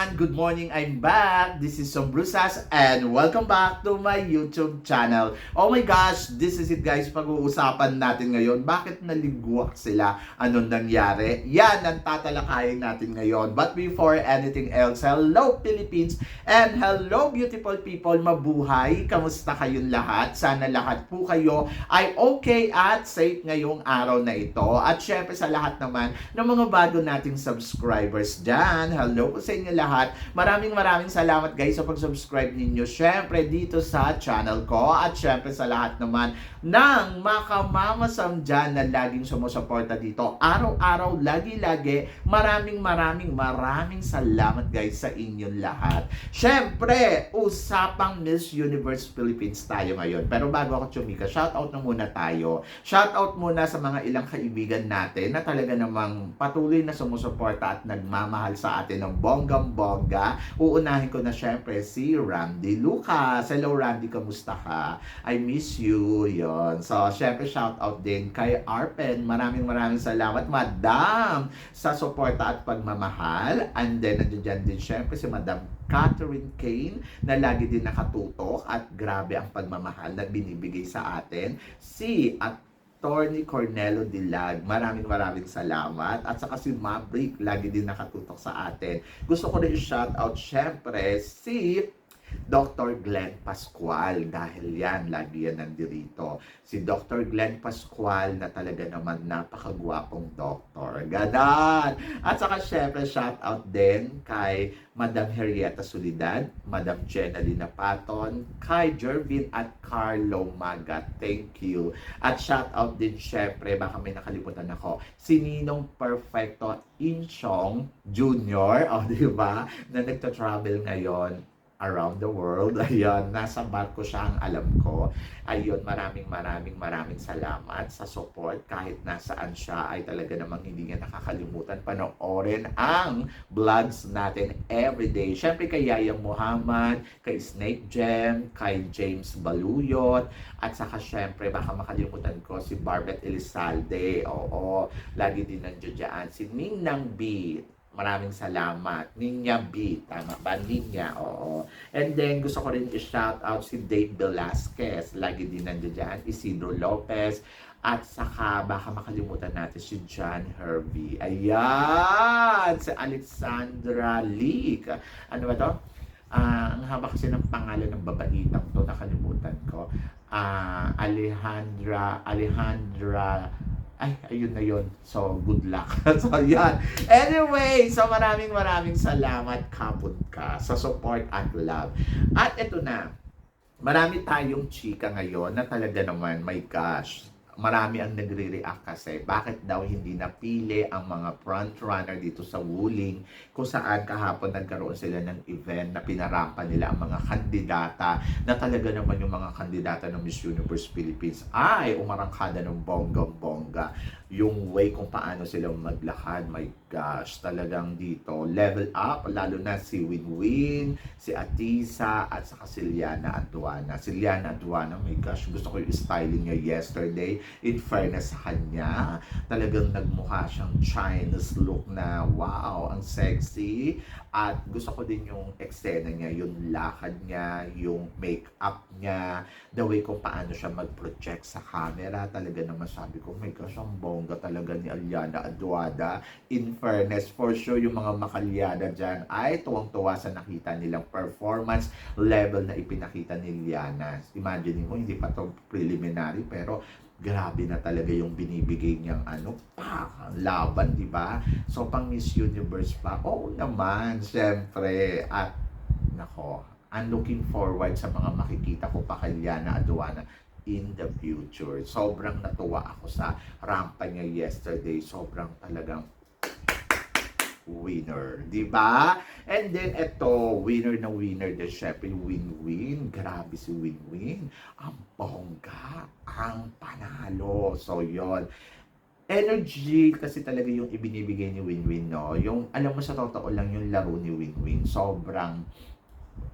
Everyone! Good morning! I'm back! This is Sombrusas and welcome back to my YouTube channel. Oh my gosh! This is it guys. Pag-uusapan natin ngayon. Bakit naligwak sila? Anong nangyari? Yan ang tatalakayin natin ngayon. But before anything else, hello Philippines and hello beautiful people! Mabuhay! Kamusta kayong lahat? Sana lahat po kayo ay okay at safe ngayong araw na ito. At syempre sa lahat naman ng mga bago nating subscribers dyan. Hello po sa inyo lahat. Maraming maraming salamat guys sa pag-subscribe ninyo. Syempre dito sa channel ko at syempre sa lahat naman ng makamamasam dyan na laging sumusuporta dito. Araw-araw, lagi-lagi. Maraming maraming maraming salamat guys sa inyong lahat. Syempre, usapang Miss Universe Philippines tayo ngayon. Pero bago ako chumika, shoutout na muna tayo. Shoutout muna sa mga ilang kaibigan natin na talaga namang patuloy na sumusuporta at nagmamahal sa atin ng bonggang-bongga. Uunahin ko na syempre si Randy Lucas. Hello Randy, kamusta ka? I miss you. Yon. So, syempre shoutout din kay Arpen. Maraming maraming salamat, Madam, sa suporta at pagmamahal. And then, nandiyan din syempre si Madam Catherine Kane na lagi din nakatutok at grabe ang pagmamahal na binibigay sa atin. Si at Attorney Cornelo Dilag. Maraming maraming salamat. At saka si Maverick, lagi din nakatutok sa atin. Gusto ko rin i-shout out syempre si Dr. Glenn Pascual dahil yan, lagi yan nandirito. Si Dr. Glenn Pascual na talaga naman napakagwapong doktor. Ganon! At saka syempre shout out din kay Madam Henrietta Solidad, Madam Jenalina Paton, kay Jervin at Carlo Maga. Thank you. At shout out din syempre, baka may nakalimutan ako, si Ninong Perfecto Inchong Jr., o oh, di ba, na nagta-travel ngayon around the world. Ayun, nasa barko siya ang alam ko. Ayun, maraming maraming maraming salamat sa support. Kahit nasaan siya ay talaga namang hindi niya nakakalimutan panoorin ang vlogs natin everyday. Siyempre kay Yaya Muhammad, kay Snake Gem, kay James Baluyot, at saka syempre baka makalimutan ko si Barbet Elizalde. Oo, lagi din nandiyan dyan. Si Ning Nang B. Maraming salamat. Ninya B. Tama ba? Ninya. Oo. And then, gusto ko rin i-shout out si Dave Velasquez. Lagi din nandiyan dyan. Isidro Lopez. At saka, baka makalimutan natin si John Hervey. Ayan! Si Alexandra Leak. Ano ba to? Ah, ang haba kasi ng pangalan ng babaitang to, nakalimutan ko. Ah, Alejandra, Alejandra ay, ayun na yun. So, good luck. so, yan. Anyway, so maraming maraming salamat, Kapod ka, sa support at love. At ito na, marami tayong chika ngayon na talaga naman, my gosh, marami ang nagre-react kasi bakit daw hindi napili ang mga front runner dito sa Wuling kung saan kahapon nagkaroon sila ng event na pinarapan nila ang mga kandidata na talaga naman yung mga kandidata ng Miss Universe Philippines ay umarangkada ng bonggang-bongga yung way kung paano sila maglakad my gosh talagang dito level up lalo na si Winwin si Atisa at saka si Liana Aduana si Liana Aduana my gosh gusto ko yung styling niya yesterday in fairness sa kanya, talagang nagmukha siyang Chinese look na wow, ang sexy. At gusto ko din yung eksena niya, yung lakad niya, yung make-up niya, the way kung paano siya mag-project sa camera. Talaga naman sabi ko, my gosh, ang bongga talaga ni Aliana Aduada. In fairness, for sure, yung mga makalyada dyan ay tuwang-tuwa sa nakita nilang performance level na ipinakita ni Liana. Imagine mo, hindi pa to preliminary, pero grabe na talaga yung binibigay niyang ano, pa, laban, di ba? So, pang Miss Universe pa, oo naman, syempre. At, nako, I'm looking forward sa mga makikita ko pa kay Liana Aduana in the future. Sobrang natuwa ako sa rampa niya yesterday. Sobrang talagang winner, di ba? And then ito, winner na winner din syempre win-win. Grabe si win-win. Ang bongga, ang panalo. So yon energy kasi talaga yung ibinibigay ni Win-Win, no? Yung, alam mo sa totoo lang yung laro ni Win-Win, sobrang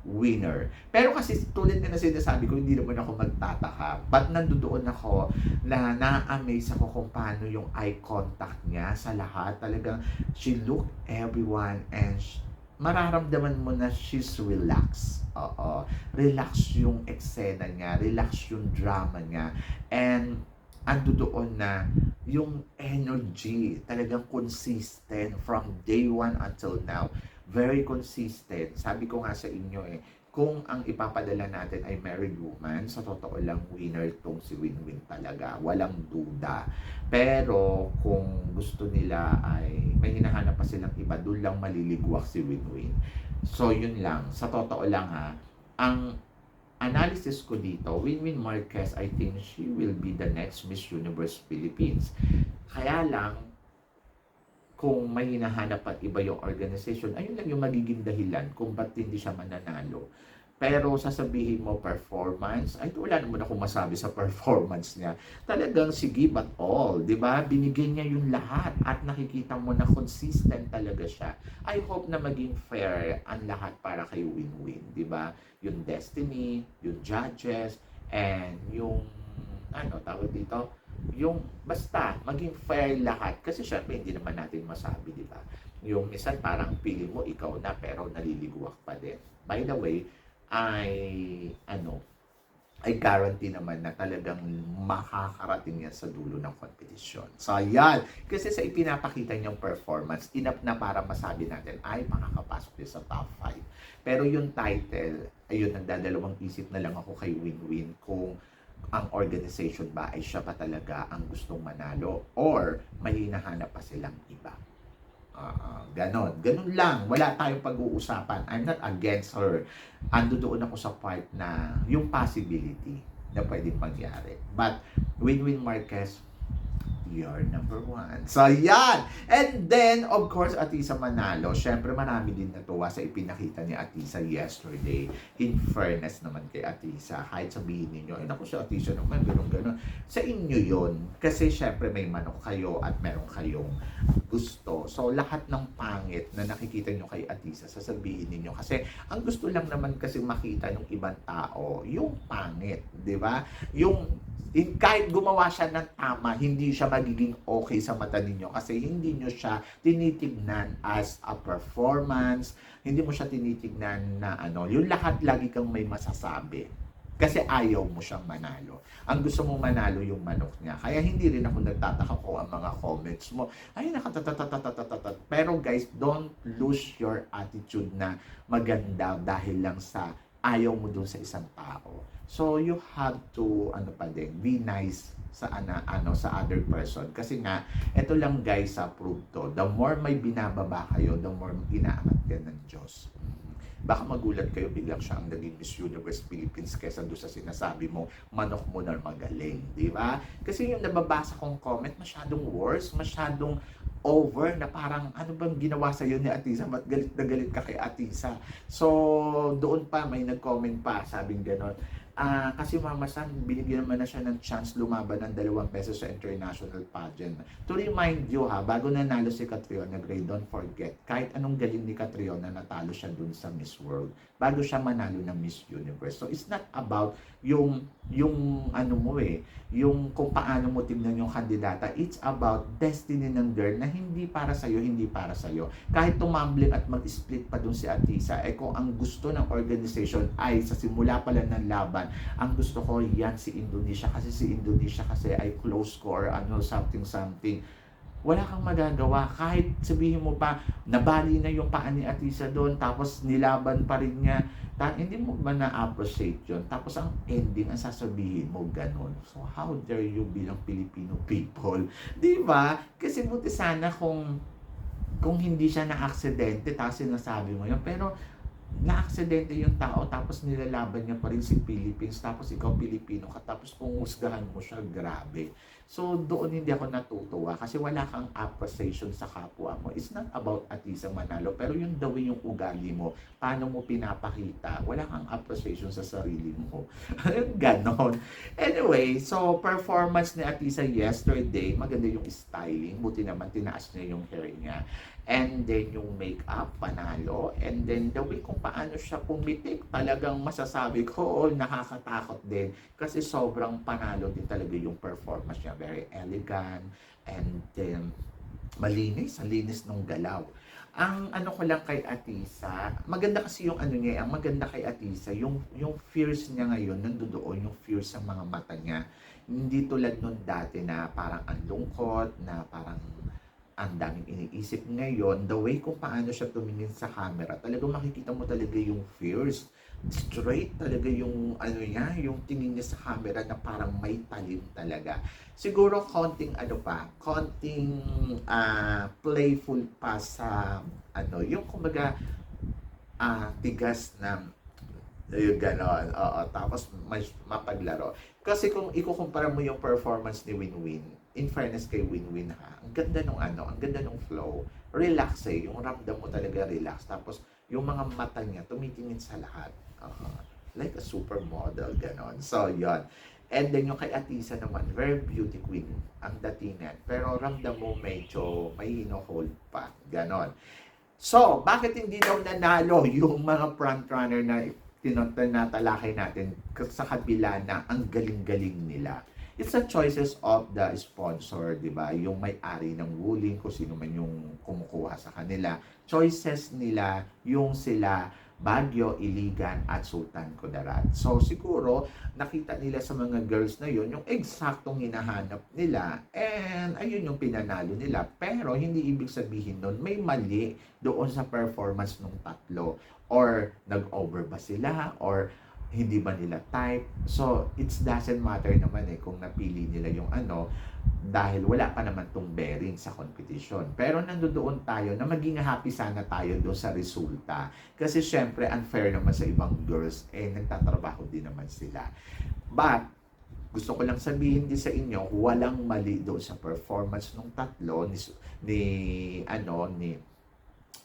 winner. Pero kasi tulad na sinasabi ko, hindi naman ako magtataka. But nandoon ako na na-amaze ako kung paano yung eye contact niya sa lahat. Talagang she looked everyone and she, mararamdaman mo na she's relaxed. Oo. Relax yung eksena niya, relax yung drama niya. And ando doon na yung energy talagang consistent from day one until now. Very consistent. Sabi ko nga sa inyo eh, kung ang ipapadala natin ay married woman, sa totoo lang winner tong si Winwin talaga. Walang duda. Pero kung gusto nila ay may hinahanap pa silang iba, doon lang maliligwak si Winwin. So yun lang. Sa totoo lang ha, ang analysis ko dito, Winwin Marquez, I think she will be the next Miss Universe Philippines. Kaya lang, kung may hinahanap at iba yung organization, ayun lang yung magiging dahilan kung ba't hindi siya mananalo. Pero sasabihin mo performance, ay wala naman ako masabi sa performance niya. Talagang si give at all, di ba? Binigyan niya yung lahat at nakikita mo na consistent talaga siya. I hope na maging fair ang lahat para kay win-win, di ba? Yung destiny, yung judges, and yung ano tawag dito, yung basta maging fair lahat kasi syempre hindi naman natin masabi, di ba? Yung minsan parang pili mo ikaw na pero naliliguak pa din. By the way, ay ano, ay guarantee naman na talagang makakarating yan sa dulo ng kompetisyon. So, ayan. Kasi sa ipinapakita niyang performance, enough na para masabi natin, ay, makakapasok din sa top 5. Pero yung title, ayun, nagdadalawang isip na lang ako kay Win-Win kung ang organization ba ay siya pa talaga ang gustong manalo or may hinahanap pa silang iba. Ah, ganon. Ganon lang. Wala tayong pag-uusapan. I'm not against her. Ando doon ako sa part na yung possibility na pwedeng mangyari. But, Win-Win Marquez, you're number one. So, yan! And then, of course, Atisa Manalo. Syempre, marami din natuwa sa ipinakita ni Atisa yesterday. In fairness naman kay Atisa, kahit sabihin ninyo, eh, naku si Atisa naman, gano'n, gano'n. Sa inyo yon Kasi syempre, may manok kayo at meron kayong gusto. So, lahat ng pangit na nakikita nyo kay Atisa, sasabihin ninyo. Kasi, ang gusto lang naman kasi makita ng ibang tao, yung pangit, di ba? Yung kahit gumawa siya ng tama, hindi siya magiging okay sa mata ninyo kasi hindi nyo siya tinitignan as a performance, hindi mo siya tinitignan na ano, yung lahat lagi kang may masasabi. Kasi ayaw mo siyang manalo. Ang gusto mo manalo yung manok niya. Kaya hindi rin ako nagtataka ko ang mga comments mo. Ay, nakatatatatatatatatat. Pero guys, don't lose your attitude na maganda dahil lang sa ayaw mo dun sa isang tao. So you have to ano pa din, be nice sa ana ano sa other person kasi nga ito lang guys sa prove to. The more may binababa kayo, the more inaangat ka ng Diyos. Baka magulat kayo biglang siya ang naging Miss Universe Philippines kesa doon sa sinasabi mo, manok mo na magaling, di ba? Kasi yung nababasa kong comment, masyadong worse, masyadong over na parang ano bang ginawa sa iyo ni Atisa? Ba't galit na galit ka kay Atisa? So, doon pa may nag-comment pa, sabing ganon. Ah, kasi Mama San, binigyan naman na siya ng chance lumaban ng dalawang beses sa international pageant. To remind you ha, bago nanalo si Catriona Gray, don't forget, kahit anong galing ni Catriona, natalo siya dun sa Miss World. Bago siya manalo ng Miss Universe. So, it's not about yung, yung ano mo eh, yung kung paano mo tingnan yung kandidata. It's about destiny ng girl na hindi para sa'yo, hindi para sa'yo. Kahit tumambling at mag-split pa dun si Atisa, eh kung ang gusto ng organization ay sa simula pa lang ng laban, ang gusto ko yan si Indonesia. Kasi si Indonesia kasi ay close ko or ano something something. Wala kang magagawa. Kahit sabihin mo pa nabali na yung paa ni Atisa doon tapos nilaban pa rin niya. Ta hindi mo ba na-appreciate yun? Tapos ang ending ang sasabihin mo ganun. So how dare you bilang Filipino people? Di ba? Kasi buti sana kung kung hindi siya na-aksidente tapos sinasabi mo yun. Pero na-aksidente yung tao tapos nilalaban niya pa rin si Philippines tapos ikaw Pilipino ka tapos kung husgahan mo siya grabe. So doon hindi ako natutuwa kasi wala kang appreciation sa kapwa mo. It's not about Atisa Manalo pero yung way yung ugali mo paano mo pinapakita wala kang appreciation sa sarili mo. Ganon. Anyway so performance ni Atisa yesterday maganda yung styling buti naman tinaas niya yung hair niya and then yung makeup panalo and then the way kung paano siya pumitik talagang masasabi ko oh, nakakatakot din kasi sobrang panalo din talaga yung performance niya very elegant and then malinis, ang linis ng galaw. Ang ano ko lang kay Atisa, maganda kasi yung ano niya, ang maganda kay Atisa, yung yung fears niya ngayon nandoon, yung fears sa mga mata niya. Hindi tulad nung dati na parang ang lungkot, na parang ang daming iniisip ngayon, the way kung paano siya tumingin sa camera, talagang makikita mo talaga yung fears. Straight talaga yung ano niya, yung tingin niya sa camera na parang may talim talaga. Siguro konting ano pa, konting ah, playful pa sa ano, yung kumbaga ah, tigas na yung ganon. Oo, tapos may mapaglaro. Kasi kung ikukumpara mo yung performance ni Winwin, in fairness kay Winwin ha, ang ganda nung ano, ang ganda nung flow. Relax eh, yung ramdam mo talaga relax. Tapos yung mga mata niya tumitingin sa lahat. Oo. like a supermodel, ganon. So, yon And then yung kay Atisa naman, very beauty queen ang datingan. Pero ramdam mo medyo may hino-hold pa. Ganon. So, bakit hindi daw nanalo yung mga frontrunner na tinonton na talakay natin sa kabila na ang galing-galing nila? It's the choices of the sponsor, di ba? Yung may-ari ng ruling, kung sino man yung kumukuha sa kanila. Choices nila, yung sila, Baguio, Iligan, at Sultan Kudarat. So, siguro, nakita nila sa mga girls na yun, yung eksaktong hinahanap nila, and ayun yung pinanalo nila. Pero, hindi ibig sabihin nun, may mali doon sa performance ng tatlo. Or, nag-over ba sila? Or, hindi ba nila type? So, it doesn't matter naman eh kung napili nila yung ano, dahil wala pa naman tong bearing sa competition. Pero nandoon tayo na maging happy sana tayo doon sa resulta. Kasi syempre unfair naman sa ibang girls, eh nagtatrabaho din naman sila. But, gusto ko lang sabihin din sa inyo, walang mali doon sa performance ng tatlo ni, ni ano, ni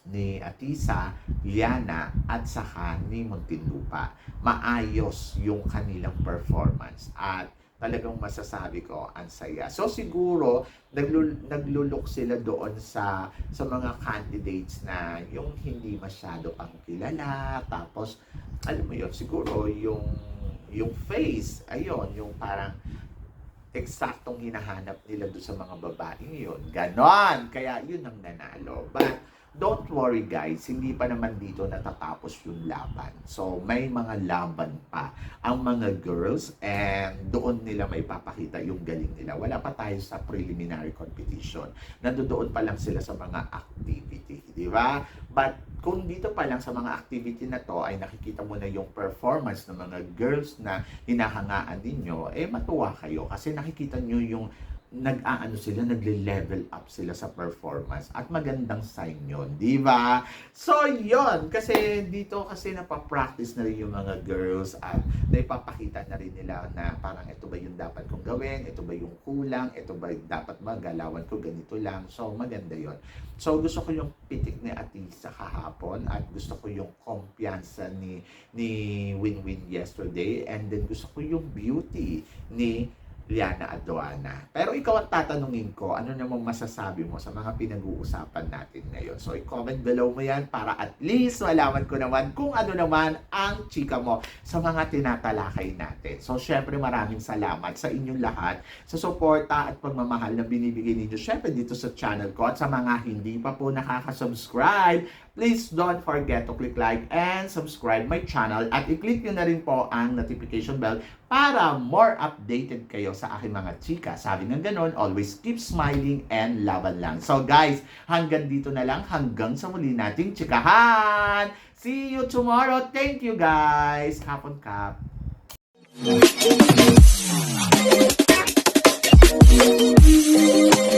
ni Atisa, Liana, at saka ni Muntinlupa. Maayos yung kanilang performance at talagang masasabi ko ang saya. So siguro naglul- naglulok sila doon sa sa mga candidates na yung hindi masyado pang kilala tapos alam mo yun siguro yung yung face ayun yung parang eksaktong hinahanap nila doon sa mga babaeng yun. Ganon! Kaya yun ang nanalo. But, don't worry guys, hindi pa naman dito natatapos yung laban. So, may mga laban pa ang mga girls and doon nila may papakita yung galing nila. Wala pa tayo sa preliminary competition. Nandoon pa lang sila sa mga activity, di ba? But, kung dito pa lang sa mga activity na to ay nakikita mo na yung performance ng mga girls na hinahangaan ninyo, eh matuwa kayo kasi nakikita nyo yung nag-aano sila, nagle-level up sila sa performance at magandang sign yun, di ba? So, yon kasi dito kasi napapractice na rin yung mga girls at naipapakita na rin nila na parang ito ba yung dapat kong gawin, ito ba yung kulang, ito ba yung dapat ba galawan ko ganito lang. So, maganda yon So, gusto ko yung pitik ni Atisa kahapon at gusto ko yung kumpiyansa ni, ni Win-Win yesterday and then gusto ko yung beauty ni Liana Aduana. Pero ikaw ang tatanungin ko, ano namang masasabi mo sa mga pinag-uusapan natin ngayon? So, i-comment below mo yan para at least malaman ko naman kung ano naman ang chika mo sa mga tinatalakay natin. So, syempre maraming salamat sa inyong lahat sa suporta at pagmamahal na binibigay ninyo syempre dito sa channel ko at sa mga hindi pa po nakaka-subscribe, please don't forget to click like and subscribe my channel at i-click nyo na rin po ang notification bell para more updated kayo sa aking mga chika. Sabi ng ganun, always keep smiling and laban lang. So guys, hanggang dito na lang, hanggang sa muli nating chikahan! See you tomorrow! Thank you guys! Kapon kap! Thank you.